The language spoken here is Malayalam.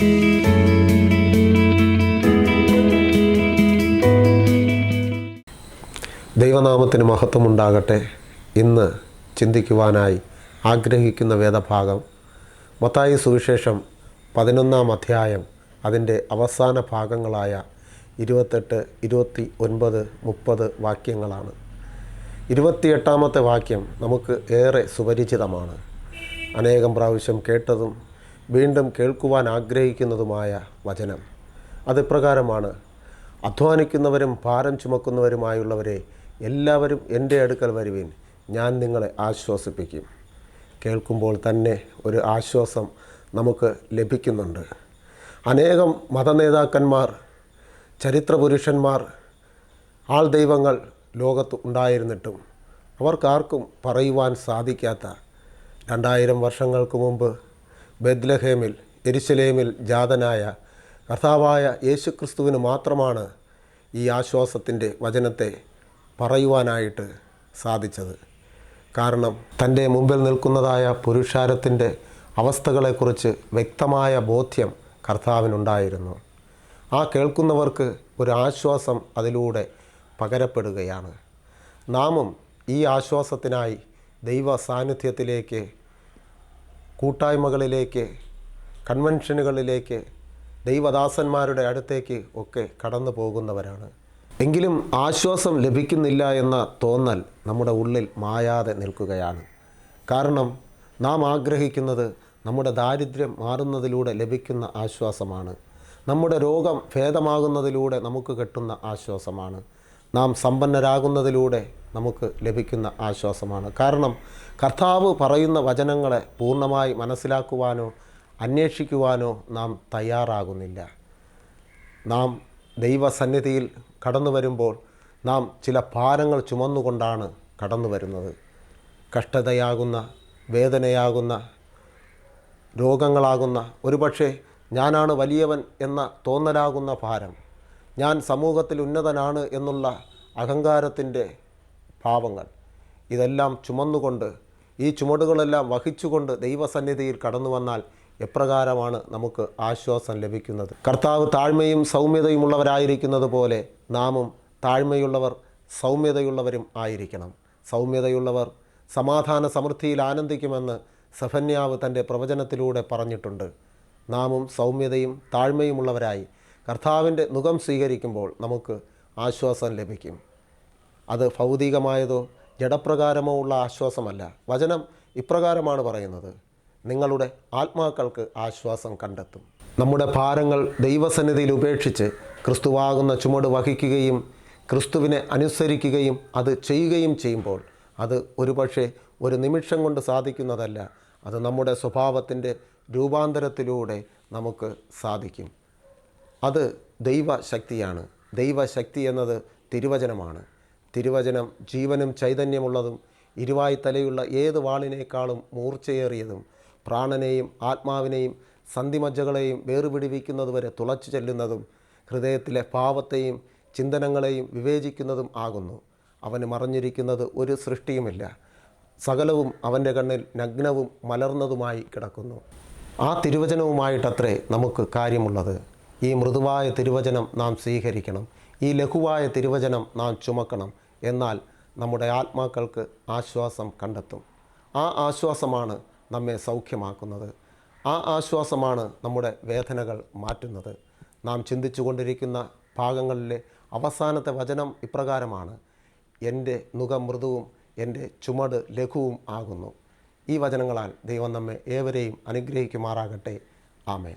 ദൈവനാമത്തിന് മഹത്വമുണ്ടാകട്ടെ ഇന്ന് ചിന്തിക്കുവാനായി ആഗ്രഹിക്കുന്ന വേദഭാഗം മത്തായി സുവിശേഷം പതിനൊന്നാം അധ്യായം അതിന്റെ അവസാന ഭാഗങ്ങളായ ഇരുപത്തെട്ട് ഇരുപത്തി ഒൻപത് മുപ്പത് വാക്യങ്ങളാണ്. ഇരുപത്തിയെട്ടാമത്തെ വാക്യം നമുക്ക് ഏറെ സുപരിചിതമാണ്. അനേകം പ്രാവശ്യം കേട്ടതും വീണ്ടും കേൾക്കുവാൻ ആഗ്രഹിക്കുന്നതുമായ വചനം. അതിപ്രകാരമാണ് അധ്വാനിക്കുന്നവരും ഭാരം ചുമക്കുന്നവരുമായുള്ളവരെ എല്ലാവരും എന്റെ അടുക്കൽ വരുവിൻ. ഞാൻ നിങ്ങളെ ആശ്വസിപ്പിക്കും. കേൾക്കുമ്പോൾ തന്നെ ഒരു ആശ്വാസം നമുക്ക് ലഭിക്കുന്നുണ്ട്. അനേകം മതനേതാക്കന്മാർ ചരിത്രപുരുഷന്മാർ ആൾ ദൈവങ്ങൾ ലോകത്ത് ഉണ്ടായിരുന്നിട്ടും അവർക്കാർക്കും പറയുവാൻ സാധിക്കാത്ത രണ്ടായിരം വർഷങ്ങൾക്ക് മുമ്പ് ബെദ്ലഹേമിൽ എരിശലേമിൽ ജാതനായ കർത്താവായ യേശുക്രിസ്തുവിന് മാത്രമാണ് ഈ ആശ്വാസത്തിന്റെ വചനത്തെ പറയുവാനായിട്ട് സാധിച്ചത്. കാരണം തന്റെ മുമ്പിൽ നിൽക്കുന്നതായ പുരുഷാരത്തിന്റെ അവസ്ഥകളെക്കുറിച്ച് വ്യക്തമായ ബോധ്യം കർത്താവിനുണ്ടായിരുന്നു. ആ കേൾക്കുന്നവർക്ക് ഒരു ആശ്വാസം അതിലൂടെ പകരപ്പെടുകയാണ്. നാമും ഈ ആശ്വാസത്തിനായി ദൈവ സാന്നിധ്യത്തിലേക്ക് കൂട്ടായ്മകളിലേക്ക് കൺവെൻഷനുകളിലേക്ക് ദൈവദാസന്മാരുടെ അടുത്തേക്ക് ഒക്കെ കടന്നു പോകുന്നവരാണ്. എങ്കിലും ആശ്വാസം ലഭിക്കുന്നില്ല എന്ന തോന്നൽ നമ്മുടെ ഉള്ളിൽ മായാതെ നിൽക്കുകയാണ്. കാരണം നാം ആഗ്രഹിക്കുന്നത് നമ്മുടെ ദാരിദ്ര്യം മാറുന്നതിലൂടെ ലഭിക്കുന്ന ആശ്വാസമാണ്. നമ്മുടെ രോഗം ഭേദമാകുന്നതിലൂടെ നമുക്ക് കിട്ടുന്ന ആശ്വാസമാണ്. നാം സമ്പന്നരാകുന്നതിലൂടെ നമുക്ക് ലഭിക്കുന്ന ആശ്വാസമാണ്. കാരണം കർത്താവ് പറയുന്ന വചനങ്ങളെ പൂർണമായി മനസ്സിലാക്കുവാനോ അന്വേഷിക്കുവാനോ നാം തയ്യാറാകുന്നില്ല. നാം ദൈവസന്നിധിയിൽ കടന്നു വരുമ്പോൾ നാം ചില ഭാരങ്ങൾ ചുമന്നുകൊണ്ടാണ് കടന്നു വരുന്നത്. കഷ്ടതയാകുന്ന വേദനയാകുന്ന രോഗങ്ങളാകുന്ന ഒരുപക്ഷെ ഞാനാണ് വലിയവൻ എന്ന തോന്നലാകുന്ന ഭാരം ഞാൻ സമൂഹത്തിൽ ഉന്നതനാണ് എന്നുള്ള അഹങ്കാരത്തിന്റെ ഭാവങ്ങൾ ഇതെല്ലാം ചുമന്നുകൊണ്ട് ഈ ചുമടുകളെല്ലാം വഹിച്ചുകൊണ്ട് ദൈവസന്നിധിയിൽ കടന്നു വന്നാൽ എപ്രകാരമാണ് നമുക്ക് ആശ്വാസം ലഭിക്കുന്നത്? കർത്താവ് താഴ്മയും സൗമ്യതയും ഉള്ളവരായിരിക്കുന്നത് പോലെ നാമും താഴ്മയുള്ളവർ സൗമ്യതയുള്ളവരും ആയിരിക്കണം. സൗമ്യതയുള്ളവർ സമാധാന സമൃദ്ധിയിൽ ആനന്ദിക്കുമെന്ന് സഫന്യാവ് തന്റെ പ്രവചനത്തിലൂടെ പറഞ്ഞിട്ടുണ്ട്. നാമും സൗമ്യതയും താഴ്മയുമുള്ളവരായി കർത്താവിന്റെ മുഖം സ്വീകരിക്കുമ്പോൾ നമുക്ക് ആശ്വാസം ലഭിക്കും. അത് ഭൗതികമായതോ ജഡപ്രകാരമോ ഉള്ള ആശ്വാസമല്ല. വചനം ഇപ്രകാരമാണ് പറയുന്നത്. നിങ്ങളുടെ ആത്മാക്കൾക്ക് ആശ്വാസം കണ്ടെത്തും. നമ്മുടെ ഭാരങ്ങൾ ദൈവസന്നിധിയിൽ ഉപേക്ഷിച്ച് ക്രിസ്തുവാകുന്ന ചുമട് വഹിക്കുകയും ക്രിസ്തുവിനെ അനുസരിക്കുകയും അത് ചെയ്യുകയും ചെയ്യുമ്പോൾ അത് ഒരുപക്ഷെ ഒരു നിമിഷം കൊണ്ട് സാധിക്കുന്നതല്ല. അത് നമ്മുടെ സ്വഭാവത്തിന്റെ രൂപാന്തരത്തിലൂടെ നമുക്ക് സാധിക്കും. അത് ദൈവശക്തിയാണ്. ദൈവശക്തി എന്നത് തിരുവചനമാണ്. തിരുവചനം ജീവനും ചൈതന്യമുള്ളതും ഇരുവായി തലയുള്ള ഏത് വാളിനേക്കാളും മൂർച്ചയേറിയതും പ്രാണനെയും ആത്മാവിനെയും സന്ധിമജ്ജകളെയും വേർപിടിവിക്കുന്നതുവരെ തുളച്ചു ചെല്ലുന്നതും ഹൃദയത്തിലെ ഭാവത്തെയും ചിന്തനങ്ങളെയും വിവേചിക്കുന്നതും ആകുന്നു. അവന് മറഞ്ഞിരിക്കുന്നത് ഒരു സൃഷ്ടിയുമില്ല. സകലവും അവന്റെ കണ്ണിൽ നഗ്നവും മലർന്നതുമായി കിടക്കുന്നു. ആ തിരുവചനവുമായിട്ടത്രേ നമുക്ക് കാര്യമുള്ളത്. ഈ മൃദുവായ തിരുവചനം നാം സ്വീകരിക്കണം. ഈ ലഘുവായ തിരുവചനം നാം ചുമക്കണം. എന്നാൽ നമ്മുടെ ആത്മാക്കൾക്ക് ആശ്വാസം കണ്ടെത്തും. ആ ആശ്വാസമാണ് നമ്മെ സൗഖ്യമാക്കുന്നത്. ആ ആശ്വാസമാണ് നമ്മുടെ വേദനകൾ മാറ്റുന്നത്. നാം ചിന്തിച്ചു കൊണ്ടിരിക്കുന്ന ഭാഗങ്ങളിലെ അവസാനത്തെ വചനം ഇപ്രകാരമാണ്. എന്റെ മുഖം മൃദുവും എന്റെ ചുമട് ലഘുവും ആകുന്നു. ഈ വചനങ്ങളാൽ ദൈവം നമ്മെ ഏവരെയും അനുഗ്രഹിക്കുമാറാകട്ടെ. ആമേൻ.